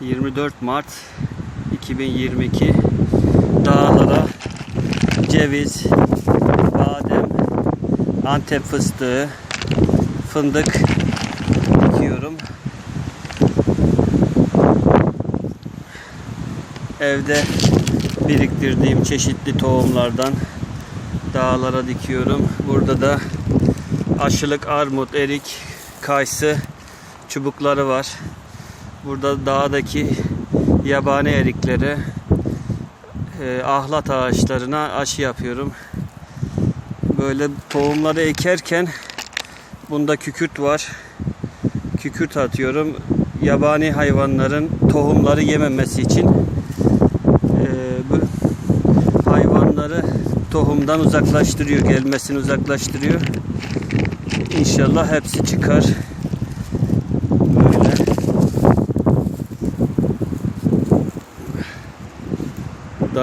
24 Mart 2022 dağlara ceviz, badem, antep fıstığı, fındık dikiyorum. Evde biriktirdiğim çeşitli tohumlardan dağlara dikiyorum. Burada da aşılık armut, erik, kayısı çubukları var. Burada dağdaki yabani erikleri, e, ahlat ağaçlarına aşı yapıyorum. Böyle tohumları ekerken bunda kükürt var. Kükürt atıyorum. Yabani hayvanların tohumları yememesi için e, bu hayvanları tohumdan uzaklaştırıyor, gelmesini uzaklaştırıyor. İnşallah hepsi çıkar. Böyle.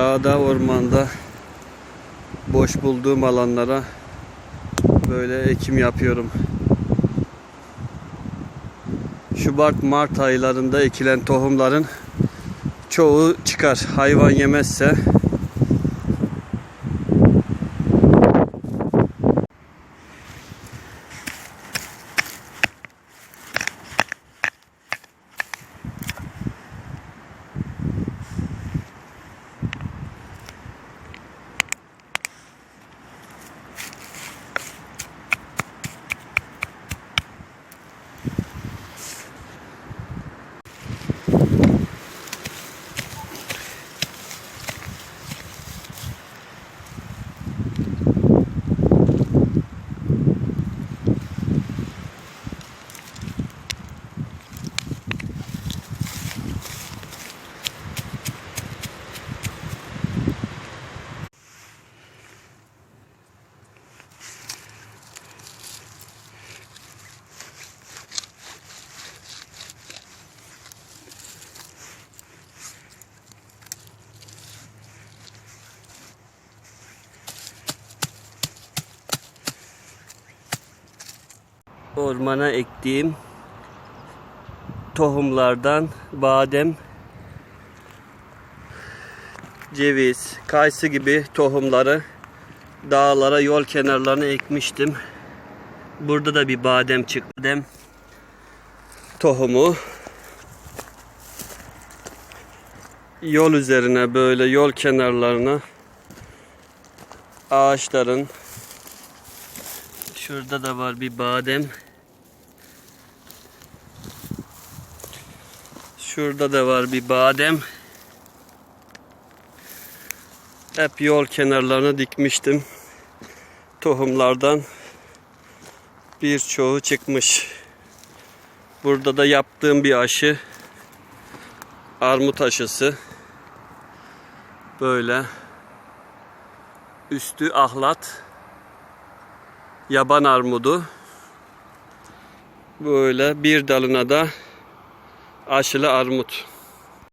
Dağda, ormanda boş bulduğum alanlara böyle ekim yapıyorum. Şubat Mart aylarında ekilen tohumların çoğu çıkar. Hayvan yemezse ormana ektiğim tohumlardan badem, ceviz, kayısı gibi tohumları dağlara, yol kenarlarına ekmiştim. Burada da bir badem çıktı. Badem tohumu yol üzerine böyle yol kenarlarına ağaçların Şurada da var bir badem. Şurada da var bir badem. Hep yol kenarlarına dikmiştim. Tohumlardan birçoğu çıkmış. Burada da yaptığım bir aşı. Armut aşısı. Böyle. Üstü ahlat yaban armudu. Böyle bir dalına da aşılı armut.